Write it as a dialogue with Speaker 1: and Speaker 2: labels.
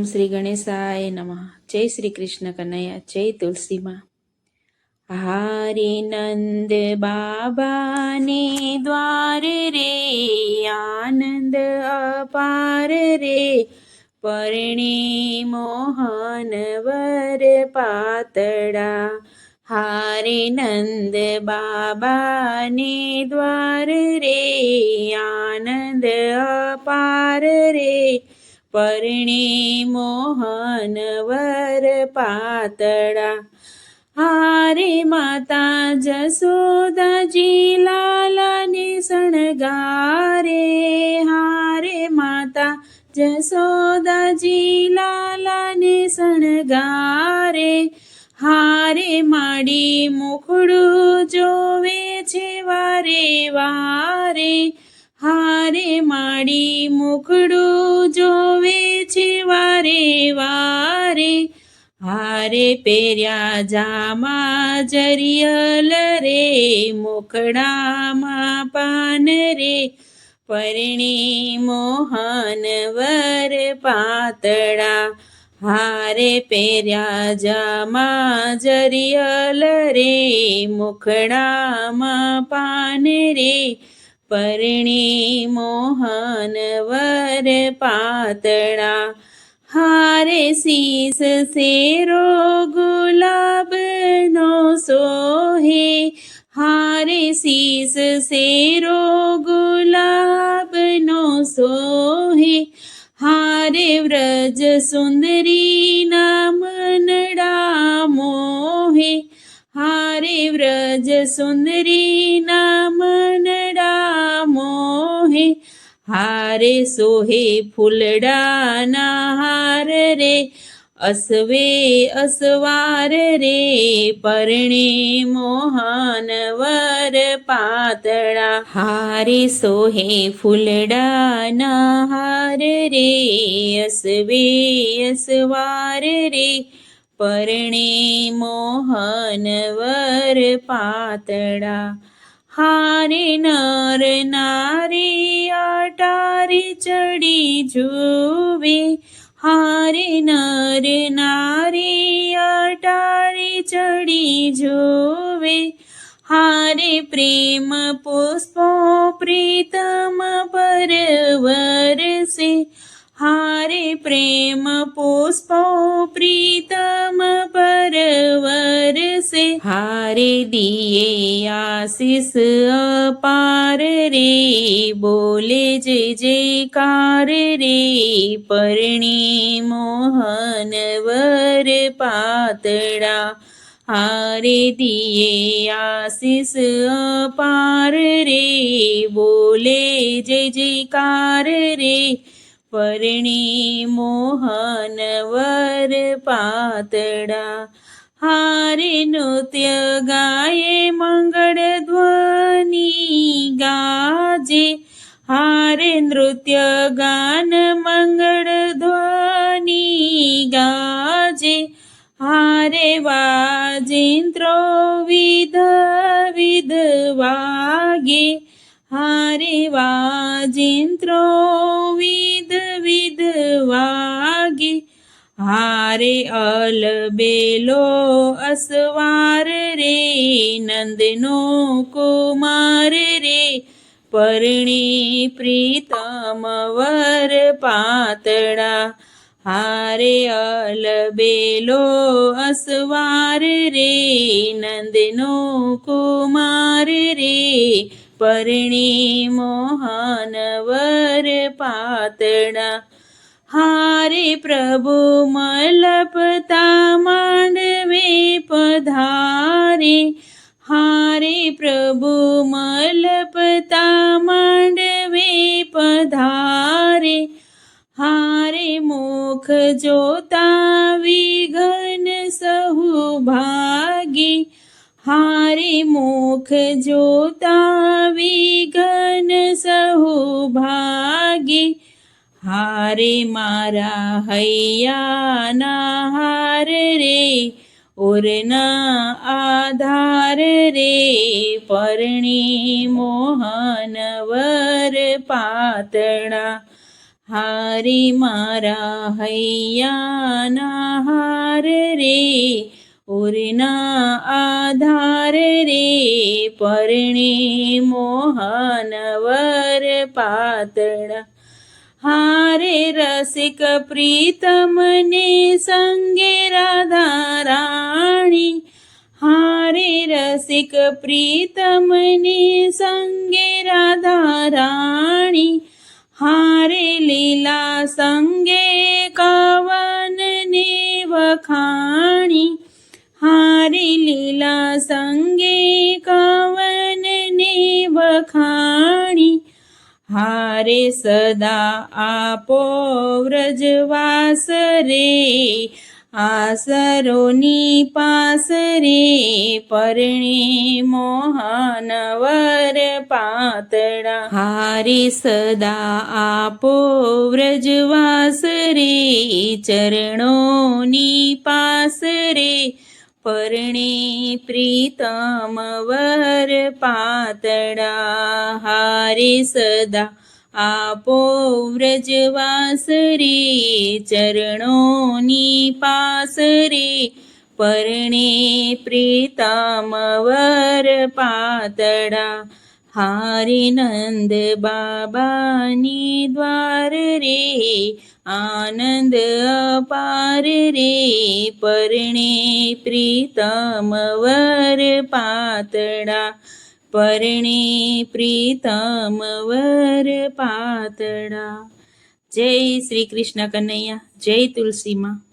Speaker 1: ઓમ શ્રી ગણેશાય નમઃ. જય શ્રી કૃષ્ણ કનૈયા. જય તુલસીમાં. હારે નંદ બાબાને દ્વાર રે, આનંદ અપાર રે. પરણે મોહન વર પાતળા. હારે નંદ બાબાને દ્વાર રે, આનંદ અપાર રે. પરણે મોહન વર પાતળા. હારે માતા જસોદાજી લાલાને શણગારે. હારે માતા જસોદાજી લાલાને શણગારે. હારે માડી મુખડું જોવે છે વારે વારે. હારે માડી મુખડું જોવે છે વારે વારે. હારે પહેર્યા જામા જરિયલ રે, મુખડામાં પાન રે. પરણી મોહન વર પાતળા. હારે પહેર્યા જામા જરિયલ રે, મુખડામાં પાન રે. પરણી મોહન વર પાતળા. હારે શીસ શેરો ગુલાબનો સોહે. હારે શીસ શેરો ગુલાબનો સોહે. હારે વ્રજ સુંદરી નામનડા મોહે. હારે વ્રજ સુંદરી હારે સોહે ફૂલડાના હાર રે અસવે અસવાર રે પરણે મોહન વર પાતળા હારે સોહે ફૂલડાના હાર રે અસવે અસવાર રે પરણે મોહન વર પાતળા હારે નર નારી ચડી જુવે. હારે નર નારી અટારી ચડી જુવે. હારે પ્રેમ પુષ્પો પ્રીતમ પર વરસે હારે પ્રેમ પુષ્પો પ્રીતમ હારે દિયે આશીષ અપાર રે બોલે જે જયકાર રે પરણી મોહન વર પાતળા હારે દિયે આશીષ અપાર રે બોલે જય જયકાર રે પરણી મોહન વર પાતળા હારે નૃત્ય ગાયે મંગળ ધ્વનિ ગાજે. હારે નૃત્ય ગાન મંગળ ધ્વનિ ગાજે. હારે વાજિંત્રો વિધ વિધ વાગે. હારે વાજિંત્રો વિધ હારે અલબેલો અસવાર રે, નંદનો કુમાર રે. પરણી પ્રીતમ વર પાતળા, હારે અલબેલો અસવાર રે, નંદનો કુમાર રે. પરણી મોહન વર પાતળા હારે પ્રભુ મલપતા માંડવે પધારે. હારે પ્રભુ મલપતા માંડવે પધારે. હારે મુખ જોતા વિઘન સહુ ભાગે. હારે મુખ જોતા વિઘન સહુ ભાગે. હારે મારા હૈયાના હાર રે ઓરના આધાર રે પરણી મોહનવર પાતણા હારી મારા હૈયાના હાર રે ઓરના આધાર રે પરણી મોહનવર પાતળા હારે રસિક પ્રીતમને સંગે રાધા રાણી હારે રસિક પ્રીતમને સંગે રાધા રાણી હારે લીલા સંગે કવનને વખાણી. હારે લીલા સંગે કવનને વખાણી. હારે સદા આપો વ્રજવાસ રે, આસરોની પાસ રે, પરણે મોહનવર પાતળા. હારે સદા આપો વ્રજવાસ રે, ચરણોની પાસ રે પરણે પ્રીતમ વર પાતળા હારે સદા આપો વ્રજવાસ રે ચરણોની પાસ રે પરણે પ્રીતમ વર પાતળા હારે નંદ બાબાની દ્વાર રે આનંદ અપાર રે પરણે પ્રીતમ વર પાતળા. પરણે પ્રીતમ વર પાતળા. જય શ્રી કૃષ્ણ કનૈયા, જય તુલસીમાં.